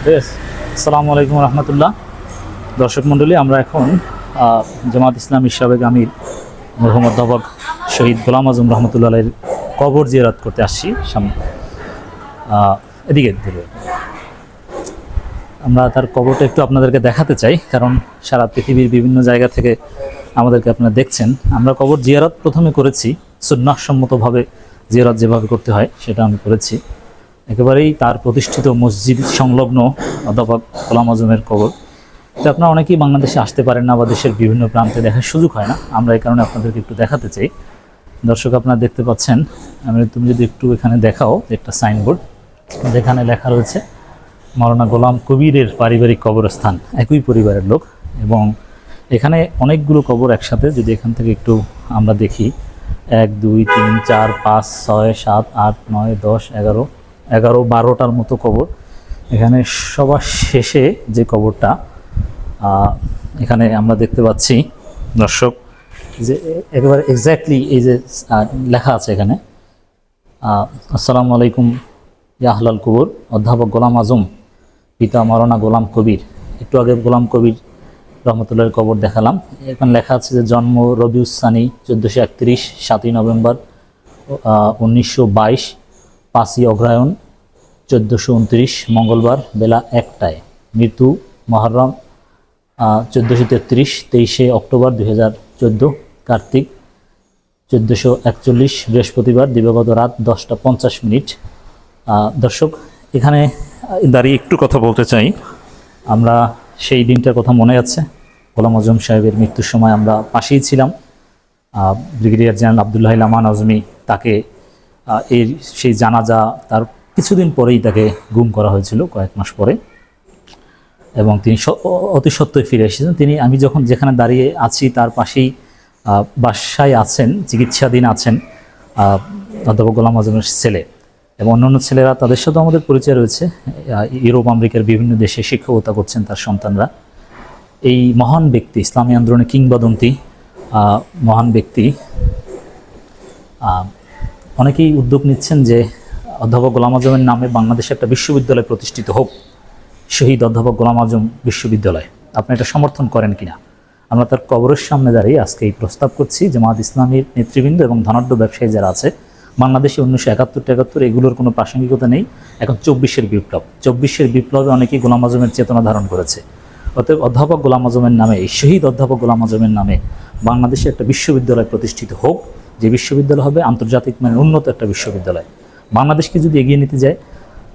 আছে আসসালামু আলাইকুম রহমতুল্লাহ দর্শক মণ্ডলী, আমরা এখন জামাত ইসলামী সাবেক আমির মরহুম অধ্যাপক শহীদ গোলাম আজম রহমতুল্লাহের কবর জিয়ারত করতে আসছি সামনে। এদিকে ধরে আমরা তার কবরটা একটু আপনাদেরকে দেখাতে চাই, কারণ সারা পৃথিবীর বিভিন্ন জায়গা থেকে আমাদেরকে আপনারা দেখছেন। আমরা কবর জিয়ারত প্রথমে করেছি, সুন্নাহসম্মতভাবে জিয়ারত যেভাবে করতে হয়, সেটা আমি করেছি। একেবারেই তার প্রতিষ্ঠিত মসজিদ সংলগ্ন অধ্যাপক গোলাম আজমের কবর। তো আপনারা অনেকেই বাংলাদেশে আসতে পারেন না বা দেশের বিভিন্ন প্রান্তে দেখার সুযোগ হয় না। আমরা এই কারণে আপনাদেরকে একটু দেখাতে চাই। দর্শক, আপনারা দেখতে পাচ্ছেন, আমি তুমি যদি একটু এখানে দেখাও একটা সাইনবোর্ড যেখানে লেখা রয়েছে মাওলানা গোলাম কবিরের পারিবারিক কবরস্থান, একই পরিবারের লোক। এবং এখানে অনেকগুলো কবর একসাথে, যদি এখান থেকে একটু আমরা দেখি, এক, দুই, তিন, চার, পাঁচ, ছয়, সাত, আট, নয়, দশ, এগারো এগারো বারোটার মতো কবর। এখানে সবার শেষে যে কবরটা এখানে আমরা দেখতে পাচ্ছি, দর্শক, যে একেবারে এক্স্যাক্টলি এই যে লেখা আছে এখানে আসসালামু আলাইকুম ইয়াহলাল কবর, অধ্যাপক গোলাম আজম, পিতা মারানা গোলাম কবির। একটু আগে গোলাম কবির রহমতুল্লাহের কবর দেখালাম। এখানে লেখা আছে যে জন্ম রবিউসানি চোদ্দোশো একত্রিশ, সাতই নভেম্বর উনিশশো বাইশ, পাঁচই অগ্রায়ণ চোদ্দোশো উনত্রিশ, মঙ্গলবার বেলা একটায়। মৃত্যু মহরম চোদ্দোশো তেত্রিশ, তেইশে অক্টোবর দুই হাজার কার্তিক। চোদ্দোশো একচল্লিশ, বৃহস্পতিবার, দিবাগত রাত দশটা পঞ্চাশ মিনিট। দর্শক, এখানে দাঁড়িয়ে একটু কথা বলতে চাই। আমরা সেই দিনটার কথা মনে আছে। গোলাম আজম সাহেবের মৃত্যুর সময় আমরা পাশেই ছিলাম। ব্রিগেডিয়ার জেনারেল আবদুল্লাহ লামান আজমি তাকে এর সেই জানাজা, তার কিছুদিন পরেই তাকে গুম করা হয়েছিল, কয়েক মাস পরে। এবং তিনি অতি সত্ত্বই ফিরে এসেছেন। তিনি, আমি যখন যেখানে দাঁড়িয়ে আছি, তার পাশেই বাসায় আছেন, চিকিৎসাধীন আছেন অধ্যাপক গোলাম আজমের ছেলে। এবং অন্যান্য ছেলেরা, তাদের সাথে আমাদের পরিচয় রয়েছে। ইউরোপ, আমেরিকার বিভিন্ন দেশে শিক্ষকতা করছেন তার সন্তানরা। এই মহান ব্যক্তি, ইসলামী আন্দোলনে কিংবদন্তি মহান ব্যক্তি অনেকেই উদ্যোগ নিচ্ছেন যে অধ্যাপক গোলাম আজমের নামে বাংলাদেশে একটা বিশ্ববিদ্যালয় প্রতিষ্ঠিত হোক। শহীদ অধ্যাপক গোলাম আজম বিশ্ববিদ্যালয়। আপনি এটা সমর্থন করেন কিনা? আমরা তার কবরের সামনে দাঁড়িয়ে আজকে এই প্রস্তাব করছি, জামাত ইসলামীর নেতৃবৃন্দ এবং ধনাঢ্য ব্যবসায়ী যারা আছে। বাংলাদেশে উনিশশো একাত্তর টেকাত্তর এগুলোর কোনো প্রাসঙ্গিকতা নেই। এখন চব্বিশের বিপ্লব। চব্বিশের বিপ্লবে অনেকেই গোলাম আজমের চেতনা ধারণ করেছে। অতএব অধ্যাপক গোলাম আজমের নামে, শহীদ অধ্যাপক গোলাম আজমের নামে বাংলাদেশে একটা বিশ্ববিদ্যালয় প্রতিষ্ঠিত হোক। যে বিশ্ববিদ্যালয় হবে আন্তর্জাতিক মানের উন্নত একটা বিশ্ববিদ্যালয়। বাংলাদেশকে যদি এগিয়ে নিতে যায়,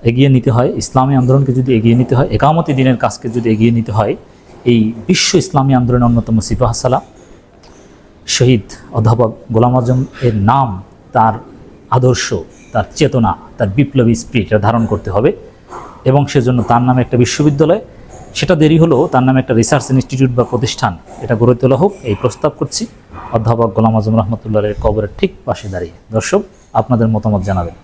এগিয়ে নিতে হয়, ইসলামী আন্দোলনকে যদি এগিয়ে নিতে হয়, একামতি দিনের কাজকে যদি এগিয়ে নিতে হয়, এই বিশ্ব ইসলামী আন্দোলনের অন্যতম সিফা হাসালা, শহীদ অধ্যাপক গোলাম আজম এর নাম, তার আদর্শ, তার চেতনা, তার বিপ্লবী স্পিরিট ধারণ করতে হবে এবং সেজন্য তার নামে একটা বিশ্ববিদ্যালয়। সেটা দেরি হলেও তার নামে একটা রিসার্চ ইনস্টিটিউট বা প্রতিষ্ঠান এটা গড়ে তোলা হোক, এই প্রস্তাব করছি। অধ্যাপক গোলাম আজম রহমতুল্লাহের কবরের ঠিক পাশে দাঁড়িয়ে। দর্শক, আপনাদের মতামত জানাবেন।